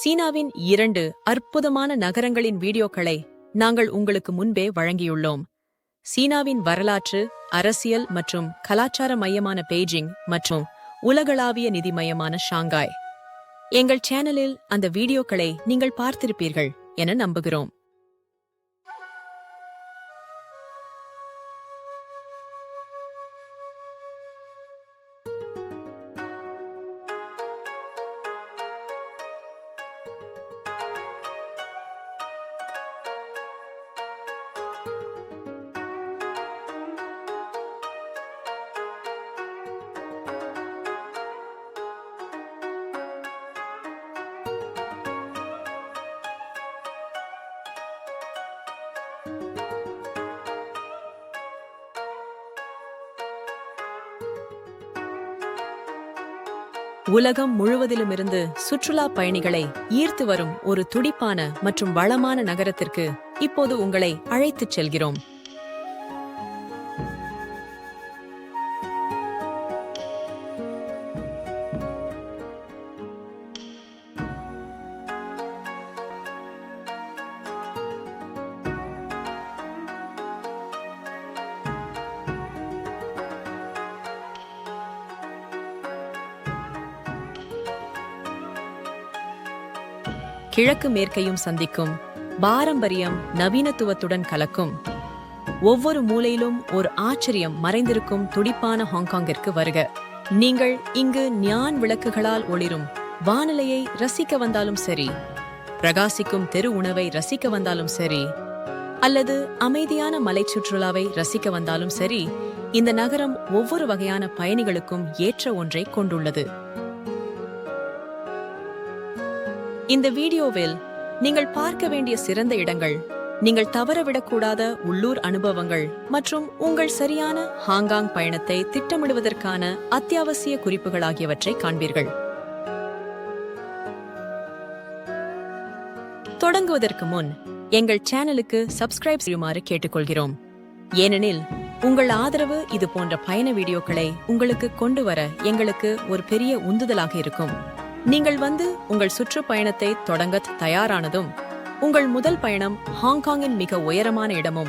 சீனாவின் இரண்டு அற்புதமான நகரங்களின் வீடியோக்களை நாங்கள் உங்களுக்கு முன்பே வழங்கியுள்ளோம். சீனாவின் வரலாற்று அரசியல் மற்றும் கலாச்சார மையமான பெய்ஜிங் மற்றும் உலகளாவிய நிதி மையமான ஷாங்காய். எங்கள் சேனலில் அந்த வீடியோக்களை நீங்கள் பார்த்திருப்பீர்கள் என நம்புகிறோம். உலகம் முழுவதிலும் இருந்து சுற்றுலா பயணிகளை ஈர்த்து வரும் ஒரு துடிப்பான மற்றும் வளமான நகரத்திற்கு இப்போது உங்களை அழைத்துச் செல்கிறோம். கிழக்கு மேற்கையும் சந்திக்கும். பாரம்பரியம் நவீனத்துவத்துடன் கலக்கும். ஒவ்வொரு மூலையிலும் ஒரு ஆச்சரியம் மறைந்திருக்கும் துடிப்பான ஹாங்காங்கிற்கு வருக. நீங்கள் இங்கு ஞான் விளக்குகளால் ஒளிரும். வானிலையை ரசிக்க வந்தாலும் சரி பிரகாசிக்கும் தெரு உணவை ரசிக்க வந்தாலும் சரி அல்லது அமைதியான மலை சுற்றுலாவை ரசிக்க வந்தாலும் சரி இந்த நகரம் ஒவ்வொரு வகையான பயணிகளுக்கும் ஏற்ற ஒன்றை கொண்டுள்ளது. இந்த வீடியோவில் நீங்கள் பார்க்க வேண்டிய சிறந்த இடங்கள் நீங்கள் தவறவிடக்கூடாத உள்ளூர் அனுபவங்கள் மற்றும் உங்கள் சரியான ஹாங்காங் பயணத்தை திட்டமிடுவதற்கான அத்தியாவசிய குறிப்புகள் ஆகியவற்றை காண்பீர்கள். தொடங்குவதற்கு முன் எங்கள் சேனலுக்கு சப்ஸ்கிரைப் செய்யுமாறு கேட்டுக்கொள்கிறோம். ஏனெனில் உங்கள் ஆதரவு இது போன்ற பயண வீடியோக்களை உங்களுக்கு கொண்டு வர எங்களுக்கு ஒரு பெரிய உந்துதலாக இருக்கும். நீங்கள் வந்து உங்கள் சுற்றுப்பயணத்தை தொடங்க தயாரானதும் உங்கள் முதல் பயணம் ஹாங்காங்கின் மிக உயரமான இடமும்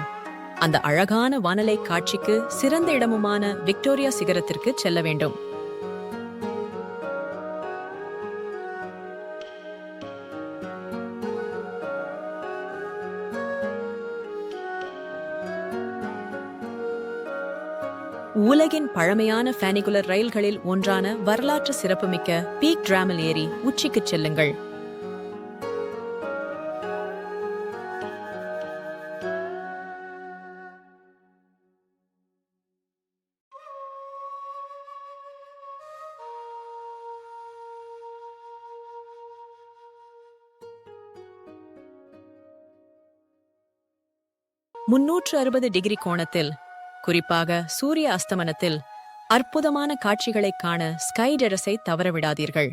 அந்த அழகான வானலை காட்சிக்கு சிறந்த இடமுமான விக்டோரியா சிகரத்திற்கு செல்ல வேண்டும். உலகின் பழமையான ஃபேனிகுலர் ரயில்களில் ஒன்றான வரலாற்று சிறப்புமிக்க பீக் டிராமல் ஏரி உச்சிக்கு செல்லுங்கள். முன்னூற்று அறுபது டிகிரி கோணத்தில் குறிப்பாக சூரிய அஸ்தமனத்தில் அற்புதமான காட்சிகளைக் காண ஸ்கை டெரஸை தவறவிடாதீர்கள்.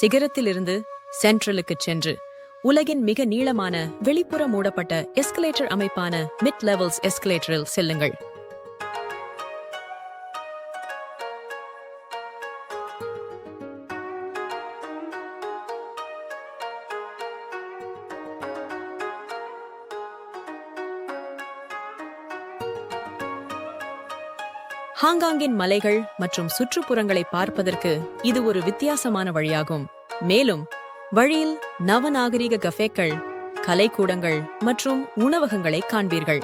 சிகரத்திலிருந்து சென்ட்ரலுக்கு சென்று உலகின் மிக நீளமான வெளிப்புற மூடப்பட்ட எஸ்கலேட்டர் அமைப்பான மிட் லெவல்ஸ் எஸ்கலேட்டரில் செல்லுங்கள். ஆங்காங்கின் மலைகள் மற்றும் சுற்றுப்புறங்களை பார்ப்பதற்கு இது ஒரு வித்தியாசமான வழியாகும். மேலும் வழியில் நவநாகரீக கஃபேக்கள் கலைக்கூடங்கள் மற்றும் உணவகங்களை காண்பீர்கள்.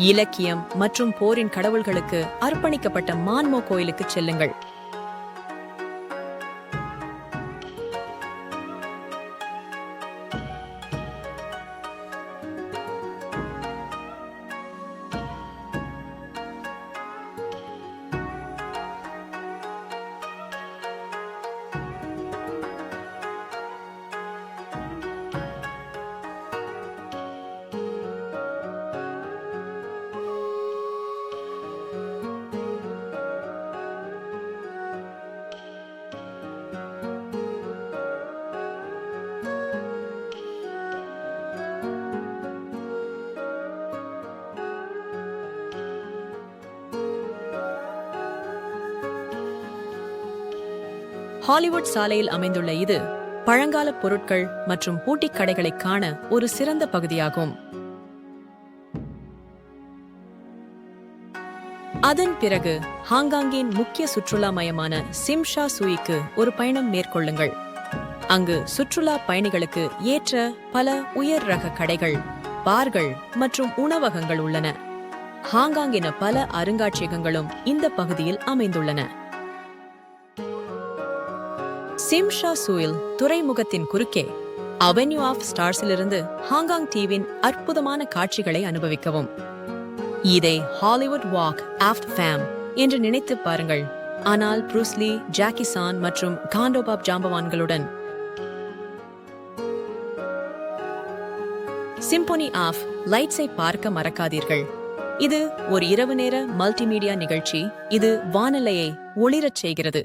இலக்கியம் மற்றும் போரின் கடவுள்களுக்கு அர்ப்பணிக்கப்பட்ட மான்மோ கோயிலுக்கு செல்லுங்கள். ஹாலிவுட் சாலையில் அமைந்துள்ள இது பழங்கால பொருட்கள் மற்றும் பூட்டிக் கடைகளை காண ஒரு சிறந்த பகுதியாகும். அதன் பிறகு ஹாங்காங்கின் முக்கிய சுற்றுலா மையமான சிம்ஷா சூயிக்கு ஒரு பயணம் மேற்கொள்ளுங்கள். அங்கு சுற்றுலா பயணிகளுக்கு ஏற்ற பல உயர் ரக கடைகள் பார்கள் மற்றும் உணவகங்கள் உள்ளன. ஹாங்காங்கின பல அருங்காட்சியகங்களும் இந்த பகுதியில் அமைந்துள்ளன. சிம்ஷா சூயில் துறைமுகத்தின் குறுக்கே அவென்யூ ஆஃப் ஸ்டார்ஸிலிருந்து ஹாங்காங் தீவின் அற்புதமான காட்சிகளை அனுபவிக்கவும். இதை ஹாலிவுட் வாக் ஆஃப்ட் ஃபேம் என்று நினைத்து பாருங்கள். ஆனால் ப்ரூஸ்லி ஜாக்கி சான் மற்றும் காண்டோபாப் ஜாம்பவான்களுடன் சிம்போனி ஆஃப் லைட்ஸை பார்க்க மறக்காதீர்கள். இது ஒரு இரவு நேர மல்டிமீடியா நிகழ்ச்சி. இது வானலையை ஒளிரச் செய்கிறது.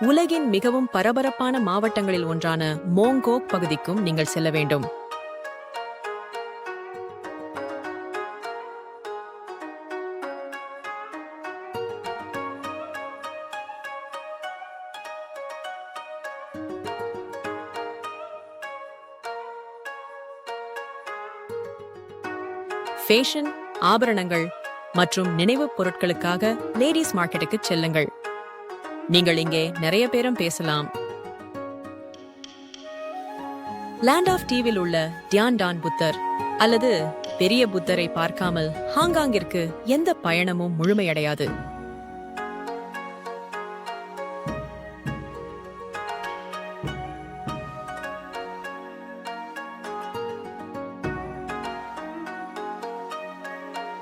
உலகின் மிகவும் பரபரப்பான மாவட்டங்களில் ஒன்றான மோங்கோக் பகுதிக்கும் நீங்கள் செல்ல வேண்டும். ஃபேஷன் ஆபரணங்கள் மற்றும் நினைவுப் பொருட்களுக்காக லேடிஸ் மார்க்கெட்டுக்கு செல்லுங்கள். நீங்கள் இங்கே நிறைய பேரும் பேசலாம். லேண்ட் ஆஃப் டீவில் உள்ள தியான் டான் புத்தர் அல்லது பெரிய புத்தரை பார்க்காமல் ஹாங்காங்கிற்கு எந்த பயணமும் முழுமையடையாது.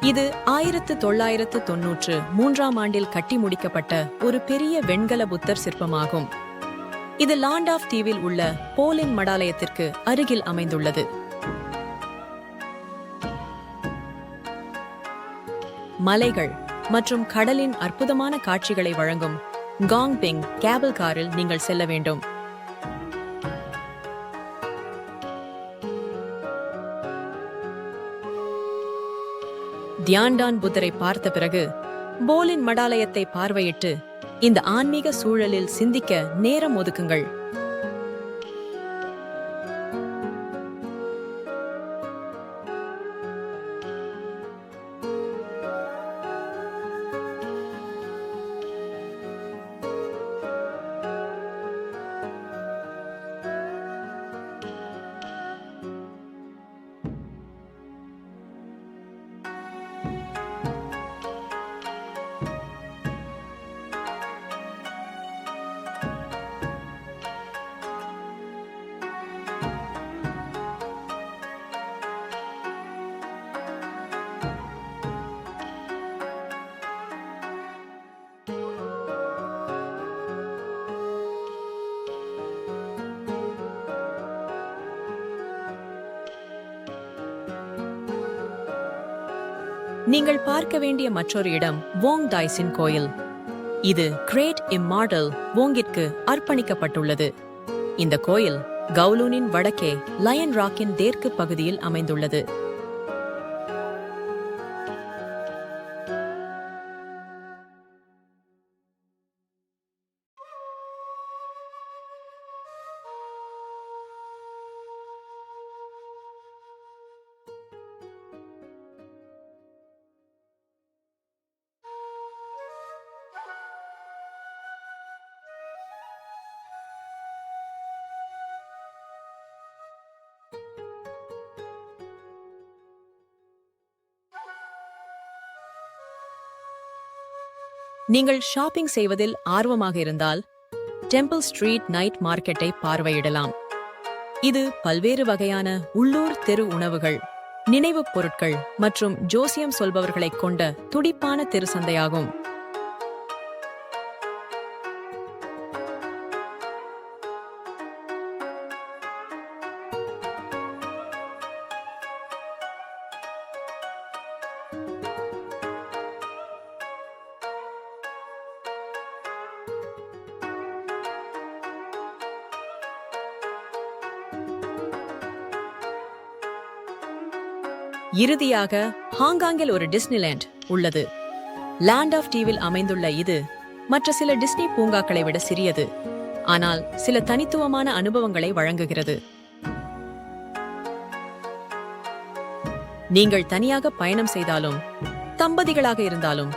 இது ஆயிரத்து தொள்ளாயிரத்து தொன்னூற்று மூன்றாம் ஆண்டில் கட்டி முடிக்கப்பட்ட ஒரு பெரிய வெண்கல புத்தர் சிற்பமாகும். இது லாண்ட் ஆஃப் தீவில் உள்ள போலின் மடாலயத்திற்கு அருகில் அமைந்துள்ளது. மலைகள் மற்றும் கடலின் அற்புதமான காட்சிகளை வழங்கும் காங்பிங் கேபிள் காரில் நீங்கள் செல்ல வேண்டும். தியான்டான் புத்தரை பார்த்த பிறகு போலின் மடாலயத்தை பார்வையிட்டு இந்த ஆன்மீக சூழலில் சிந்திக்க நேரம் ஒதுக்குங்கள். நீங்கள் பார்க்க வேண்டிய மற்றொரு இடம் வோங் தாய்சின் கோயில். இது கிரேட் இம்மாடல் வோங்கிற்கு அர்ப்பணிக்கப்பட்டுள்ளது. இந்த கோயில் கவுலூனின் வடக்கே லயன் ராக்கின் தேற்கு பகுதியில் அமைந்துள்ளது. நீங்கள் ஷாப்பிங் செய்வதில் ஆர்வமாக இருந்தால் டெம்பிள் ஸ்ட்ரீட் நைட் மார்க்கெட்டை பார்வையிடலாம். இது பல்வேறு வகையான உள்ளூர் தெரு உணவுகள் நினைவுப் பொருட்கள் மற்றும் ஜோசியம் சொல்பவர்களைக் கொண்ட துடிப்பான தெரு சந்தையாகும். இறுதியாக ஹாங்காங்கில் ஒரு டிஸ்னிலேண்ட் உள்ளது. லேண்ட் ஆஃப் டீவில் அமைந்துள்ள இது மற்ற சில டிஸ்னி பூங்காக்களை விட சிறியது. ஆனால் சில தனித்துவமான அனுபவங்களை வழங்குகிறது. நீங்கள் தனியாக பயணம் செய்தாலும் தம்பதிகளாக இருந்தாலும்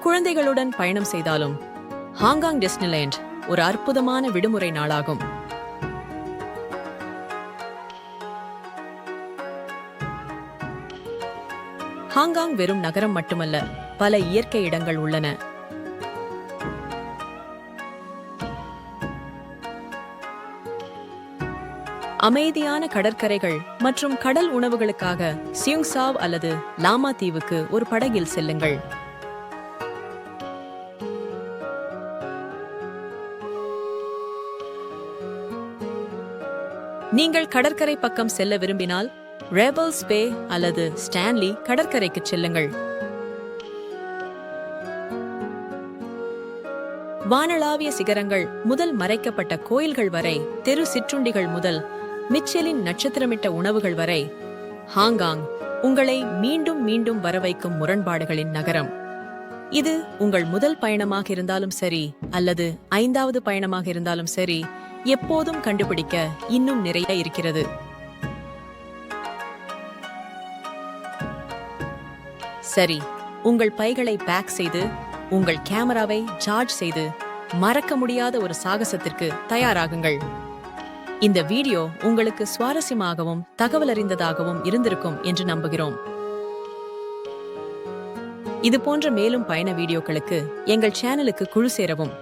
குழந்தைகளுடன் பயணம் செய்தாலும் ஹாங்காங் டிஸ்னிலேண்ட் ஒரு அற்புதமான விடுமுறை நாளாகும். ஹாங்காங் வெறும் நகரம் மட்டுமல்ல பல இயற்கை இடங்கள் உள்ளன. அமைதியான கடற்கரைகள் மற்றும் கடல் உணவுகளுக்காக சியுங்சாவ் அல்லது லாமா தீவுக்கு ஒரு படகில் செல்லுங்கள். நீங்கள் கடற்கரை பக்கம் செல்ல விரும்பினால் ரேபல்ஸ் பே அல்லது ஸ்டான்லி கடற்கரைக்கு செல்லுங்கள். வானளாவிய சிகரங்கள் முதல் மறைக்கப்பட்ட கோயில்கள் வரை தெரு சிற்றுண்டிகள் முதல் மிச்சலின் நட்சத்திரமிட்ட உணவுகள் வரை ஹாங்காங் உங்களை மீண்டும் மீண்டும் வரவைக்கும் முரண்பாடுகளின் நகரம். இது உங்கள் முதல் பயணமாக இருந்தாலும் சரி அல்லது ஐந்தாவது பயணமாக இருந்தாலும் சரி எப்போதும் கண்டுபிடிக்க இன்னும் நிறைய இருக்கிறது. சரி உங்கள் பைகளை பேக் செய்து உங்கள் கேமராவை சார்ஜ் செய்து மறக்க முடியாத ஒரு சாகசத்திற்கு தயாராகுங்கள். இந்த வீடியோ உங்களுக்கு சுவாரஸ்யமாகவும் தகவல் அறிந்ததாகவும் இருந்திருக்கும் என்று நம்புகிறோம். இது போன்ற மேலும் பயண வீடியோக்களுக்கு எங்கள் சேனலுக்கு குழு சேரவும்.